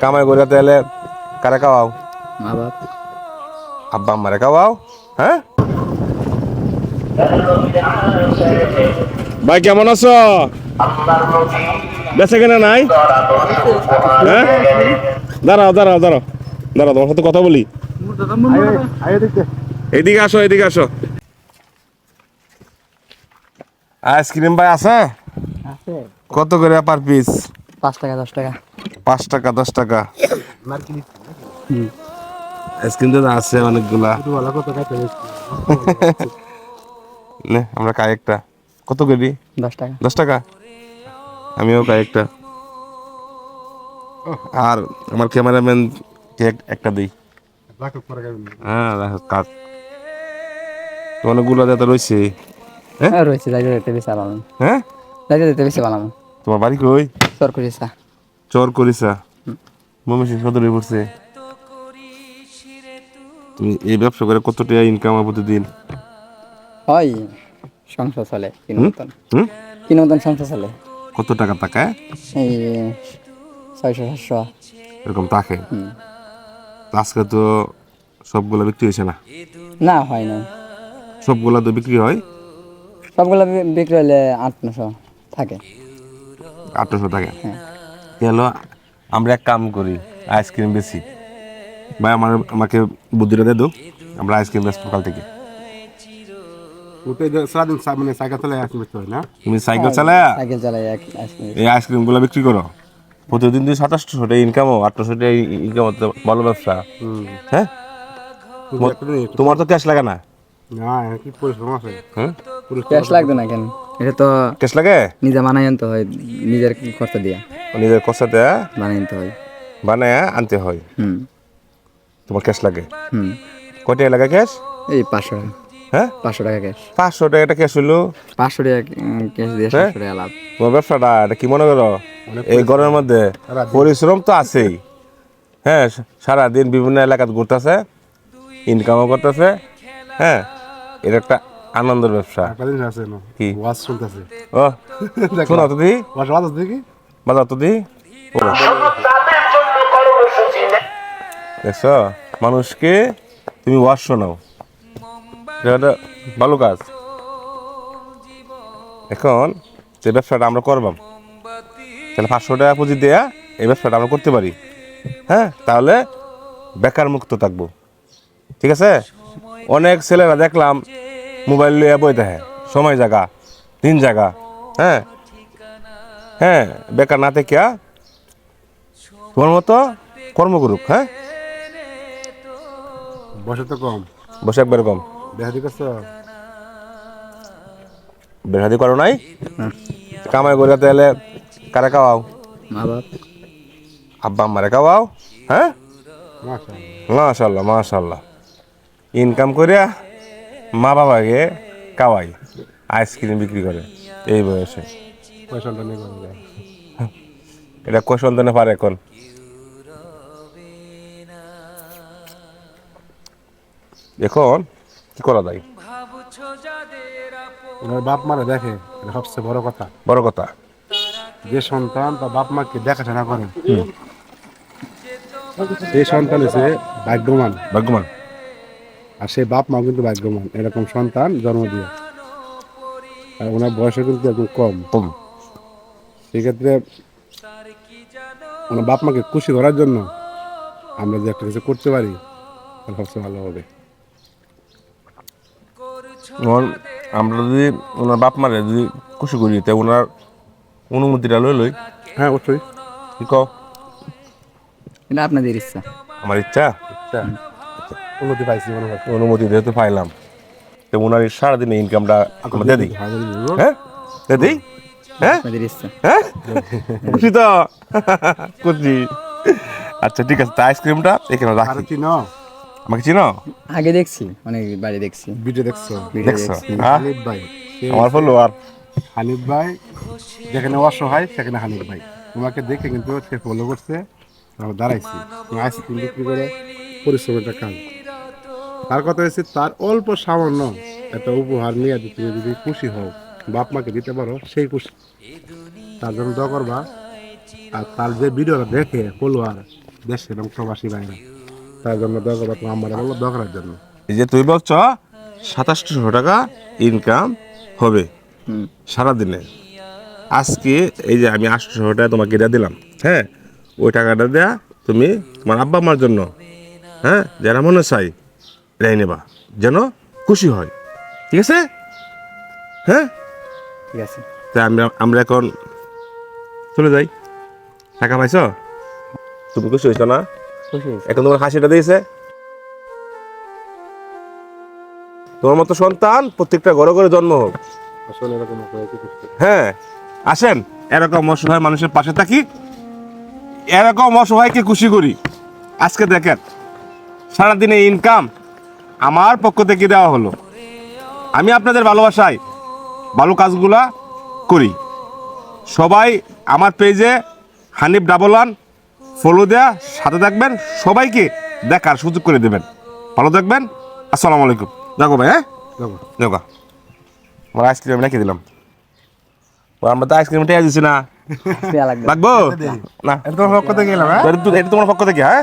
কামাই করে তাহলে কারে খাওয়াও? মা বাপ। আব্বা আম্মারে খাওয়াও? হ্যাঁ? ভাই কেমন আছো? বেঁচে কেনা নাই? হ্যাঁ? দাঁড়াও দাঁড়াও দাঁড়াও। দাঁড়াও তোমার সাথে কথা বলি। এদিকে আসো এদিকে আসো। আইসক্রিম ভাই আছে? আছে। কত করে পার পিস পাঁচ টাকা দশ টাকা। পাঁচ টাকা দশ টাকা। আইসক্রিম তো আছে অনেকগুলা। নে আমরা খাই একটা। কত করে দশ টাকা। দশ টাকা? আমিও খাই একটা। আর আমার ক্যামেরাম্যান কে একটা দিই। হ্যাঁ অনেকগুলো দাদা রয়েছে। হ্যাঁ? হ্যাঁ রয়েছে বেশি হ্যাঁ? বেশি আলাম তোমার বাড়ি কই? চর করিসা। ময়মনসিংহ সদরে পড়ছে। তুমি এই ব্যবসা করে কত টাকা ইনকাম হয় প্রতিদিন? হয় সংসার চলে তিন হুম? মতন হুম? তিন মতন সংসার চলে। কত টাকা টাকায় এই ছয়শো সাতশো। এরকম থাকে। আজকে তো সবগুলো বিক্রি হয়েছে না? না হয় না সবগুলা তো বিক্রি হয়? সবগুলা বিক্রি হলে আট নশো থাকে। আটশো টাকা হ্যাঁ। গেল আমরা এক কাম করি আইসক্রিম বেশি। ভাই আমার আমাকে বুদ্ধিটা দে দো আমরা আইসক্রিম বেচবো কাল থেকে। মানে সাইকেল হয় না? তুমি সাইকেল চালায়া? সাইকেল চালাই আইসক্রিম। এই আইসক্রিমগুলো বিক্রি করো। প্রতিদিন তুই সাতাশশো টাকা ইনকামও আটশো টাকা ইনকাম হতে ভালো ব্যবসা। হ্যাঁ? তোমার তো ক্যাশ লাগে না? হ্যাঁ? ক্যাশ লাগবে না কেন? এটা তো ক্যাশ লাগে? নিজে আনতে হয় নিজের খরচা দিয়া। নিজের কষাতে বানাই আনতে হয়। বানায় আনতে হয়। হুম। তোমার ক্যাশ লাগে? হুম। কয় টাকা লাগে ক্যাশ? এই পাঁচশো। টাকা হ্যাঁ? পাঁচশো টাকা ক্যাশ। পাঁচশো টাকা একটা ক্যাশ হইল। পাঁচশো টাকা ক্যাশ দিয়ে হ্যাঁ? সাতশো টাকা লাভ। তোমার ব্যবসাটা এটা কি মনে করো? এই গরমের মধ্যে পরিশ্রম তো আছেই। হ্যাঁ সারাদিন বিভিন্ন এলাকাতে ঘুরতেছে ইনকামও করতেছে হ্যাঁ? এটা একটা আনন্দের ব্যবসা। কি? ওয়াজ শুনতেছে। ও শোনো তো দি বাজার তো দি? ও, মানুষকে তুমি ওয়াশ শোনাও এটা ভালো কাজ। এখন যে ব্যবসাটা আমরা করবাম তাহলে পাঁচশো টাকা পুঁজি দেয়া এই ব্যবসাটা আমরা করতে পারি। হ্যাঁ? তাহলে বেকার মুক্ত থাকব। ঠিক আছে? অনেক ছেলেরা দেখলাম মোবাইল লিয়ে বই দেখে। সময় জায়গা দিন জায়গা হ্যাঁ? হ্যাঁ বেকার না থেকে তোমার মতো কর্ম করুক হ্যাঁ? বসে তো কম। বসে একবার কম। দেখা দিকে বেহাদি করো নাই? কামাই করে তাহলে কারে খাওয়াও? মা বাপ। আব্বা আম্মারে খাওয়াও হ্যাঁ? মাশা মাশাল্লাহ মাশাল্লাহ ইনকাম করিয়া মা বাবাকে খাওয়াই আইসক্রিম বিক্রি করে এই বয়সে। পয়সাটা নিয়ে যায়। এটা পারে এখন। এখন কি করা যায়? ওনার বাপ মারা দেখে এটা সবচেয়ে বড় কথা। বড় কথা। যে সন্তান তার বাপ মাকে দেখাশোনা করে সেই সন্তান হচ্ছে ভাগ্যবান। ভাগ্যমান আর সেই বাপ মা কিন্তু ভাগ্যমান এরকম সন্তান জন্ম দিয়ে। আর ওনার বয়সও কিন্তু একদম কম। কম। সেক্ষেত্রে ওনার বাপ মাকে খুশি করার জন্য আমরা যে একটা কিছু করতে পারি তাহলে সবচেয়ে ভালো হবে। আমরা যদি ওনার বাপ মারে যদি খুশি করি তাই ওনার অনুমতিটা লই লই। হ্যাঁ অবশ্যই। কি কও? এটা আপনাদের ইচ্ছা। আমার ইচ্ছা? আচ্ছা উন্নতি পাইছি অনুমতি যেহেতু পাইলাম তো ওনার সারাদিনে ইনকামটা আমরা দিয়ে দিই। হ্যাঁ? দিয়ে দিই? হ্যাঁ? হ্যাঁ? খুশি তো? খুশি। আচ্ছা ঠিক আছে তা আইসক্রিমটা এখানে রাখি। আমাকে চিনো? আগে দেখছি অনেক বাড়ি দেখছি। ভিডিও দেখছ? দেখছ? দেখছি। হ্যাঁ? হানিফ ভাই। আমার ফলোয়ার হানিফ ভাই যেখানে অসহায় সেখানে হানিফ ভাই। তোমাকে দেখে কিন্তু সে ফলো করছে আমরা দাঁড়াইছি। তুমি আইসক্রিম বিক্রি করে পরিশ্রমের কাজ তার কথা হচ্ছে তার অল্প সামান্য একটা উপহার নিয়ে যদি তুমি যদি খুশি হও বাপ মাকে দিতে পারো সেই খুশি। তার জন্য দোয়া করবা। আর তার যে ভিডিওটা দেখে ফলোয়ার দেশের এবং প্রবাসী বাইরে তার জন্য দোয়া করবা তোমার আমার বলল দরকারের জন্য। এই যে তুই বলছ সাতাশশো টাকা ইনকাম হবে হুম। সারাদিনে। আজকে এই যে আমি আটশো টাকা তোমাকে এটা দিলাম হ্যাঁ? ওই টাকাটা দেয়া তুমি তোমার আব্বা মার জন্য হ্যাঁ? যারা মনে চাই এটাই নেবা। যেন খুশি হয়। ঠিক আছে? হ্যাঁ? ঠিক আছে। তা আমরা আমরা এখন চলে যাই। টাকা পাইছ? তুমি খুশি হয়েছ না? এখন তোমার হাসিটা দিয়েছে? তোমার মতো সন্তান প্রত্যেকটা ঘরে ঘরে জন্ম হোক। হ্যাঁ আসেন। এরকম অসহায় মানুষের পাশে থাকি। এরকম অসহায়কে খুশি করি? আজকে দেখেন সারাদিনে ইনকাম আমার পক্ষ থেকে দেওয়া হলো। আমি আপনাদের ভালোবাসায় ভালো কাজগুলা করি। সবাই আমার পেজে হানিফ ডাবল ওয়ান ফলো দেয়া সাথে থাকবেন সবাইকে দেখার সুযোগ করে দেবেন। ভালো থাকবেন আসসালামু আলাইকুম। দেখো ভাই হ্যাঁ? দেখো দেখো আমার আইসক্রিম রেখে দিলাম। ও, আমরা তো আইসক্রিম টেয়া দিছি না। লাগবো। না। এটা তোমার পক্ষ থেকে গেলাম হ্যাঁ? এটা তোমার পক্ষ থেকে হ্যাঁ?